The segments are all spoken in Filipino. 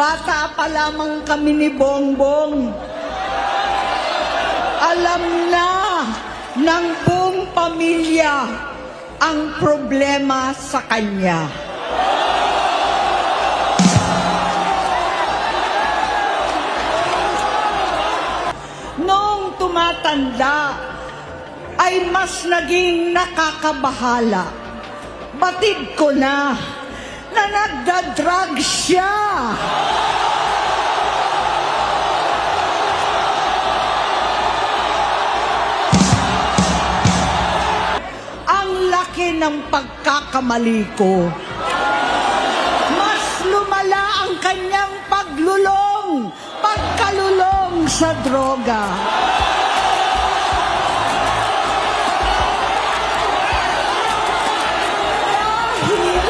bata pa lamang kami ni Bongbong. Alam na ng buong pamilya ang problema sa kanya. Noong tumatanda, ay mas naging nakakabahala. Batid ko na na nagda-drug siya. Ng pagkakamali ko. Mas lumala ang kanyang paglulong, pagkalulong sa droga. Dahil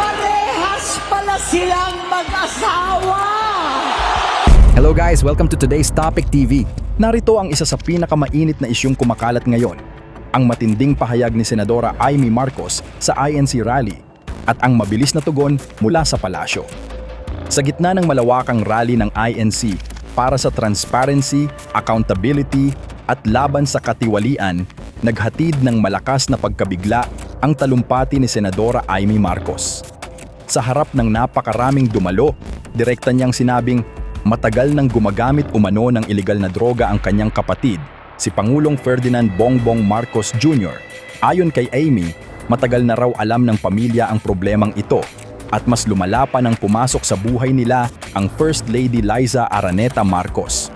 parehas pala silang mag-asawa. Hello guys, welcome to today's Topic TV. Narito ang isa sa pinakamainit na isyong kumakalat ngayon. Ang matinding pahayag ni Senadora Amy Marcos sa INC rally at ang mabilis na tugon mula sa palasyo. Sa gitna ng malawakang rally ng INC para sa transparency, accountability at laban sa katiwalian, naghatid ng malakas na pagkabigla ang talumpati ni Senadora Amy Marcos. Sa harap ng napakaraming dumalo, direkta niyang sinabing matagal nang gumagamit umano ng ilegal na droga ang kanyang kapatid, si Pangulong Ferdinand Bongbong Marcos Jr. Ayon kay Amy, matagal na raw alam ng pamilya ang problemang ito at mas lumala pa nang pumasok sa buhay nila ang First Lady Liza Araneta Marcos.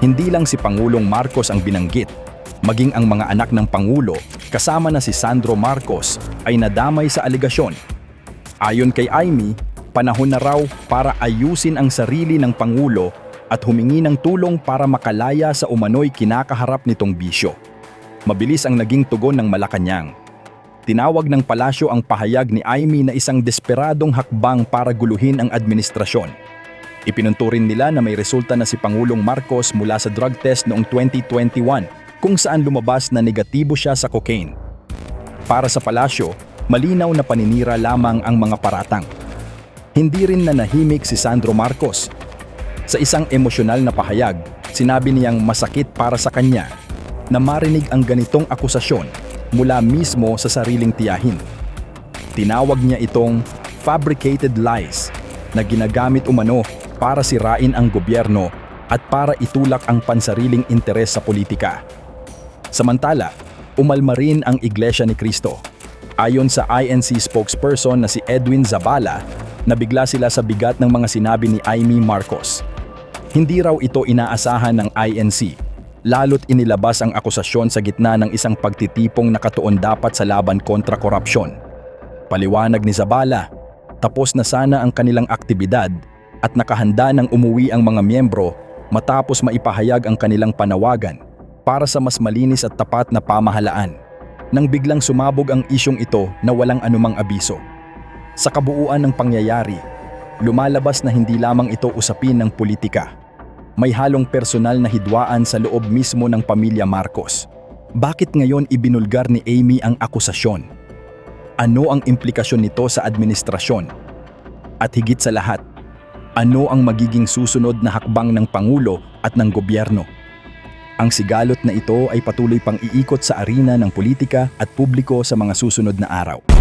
Hindi lang si Pangulong Marcos ang binanggit, maging ang mga anak ng Pangulo kasama na si Sandro Marcos ay nadamay sa aligasyon Ayon kay Amy, panahon na raw para ayusin ang sarili ng Pangulo at humingi ng tulong para makalaya sa umano'y kinakaharap nitong bisyo. Mabilis ang naging tugon ng Malacanang. Tinawag ng palasyo ang pahayag ni Amy na isang desperadong hakbang para guluhin ang administrasyon. Ipinunturin nila na may resulta na si Pangulong Marcos mula sa drug test noong 2021 kung saan lumabas na negatibo siya sa cocaine. Para sa palasyo, malinaw na paninira lamang ang mga paratang. Hindi rin nanahimik si Sandro Marcos. Sa isang emosyonal na pahayag, sinabi niyang masakit para sa kanya na marinig ang ganitong akusasyon mula mismo sa sariling tiyahin. Tinawag niya itong fabricated lies na ginagamit umano para sirain ang gobyerno at para itulak ang pansariling interes sa politika. Samantala, umalma rin ang Iglesia ni Cristo. Ayon sa INC spokesperson na si Edwin Zabala, nabigla sila sa bigat ng mga sinabi ni Amy Marcos. Hindi raw ito inaasahan ng INC, lalo't inilabas ang akusasyon sa gitna ng isang pagtitipong nakatuon dapat sa laban kontra korupsyon. Paliwanag ni Zabala, tapos na sana ang kanilang aktibidad at nakahanda ng umuwi ang mga miyembro matapos maipahayag ang kanilang panawagan para sa mas malinis at tapat na pamahalaan nang biglang sumabog ang isyong ito na walang anumang abiso. Sa kabuuan ng pangyayari, lumalabas na hindi lamang ito usapin ng politika. May halong personal na hidwaan sa loob mismo ng pamilya Marcos. Bakit ngayon ibinulgar ni Amy ang akusasyon? Ano ang implikasyon nito sa administrasyon? At higit sa lahat, ano ang magiging susunod na hakbang ng Pangulo at ng gobyerno? Ang sigalot na ito ay patuloy pang iikot sa arena ng politika at publiko sa mga susunod na araw.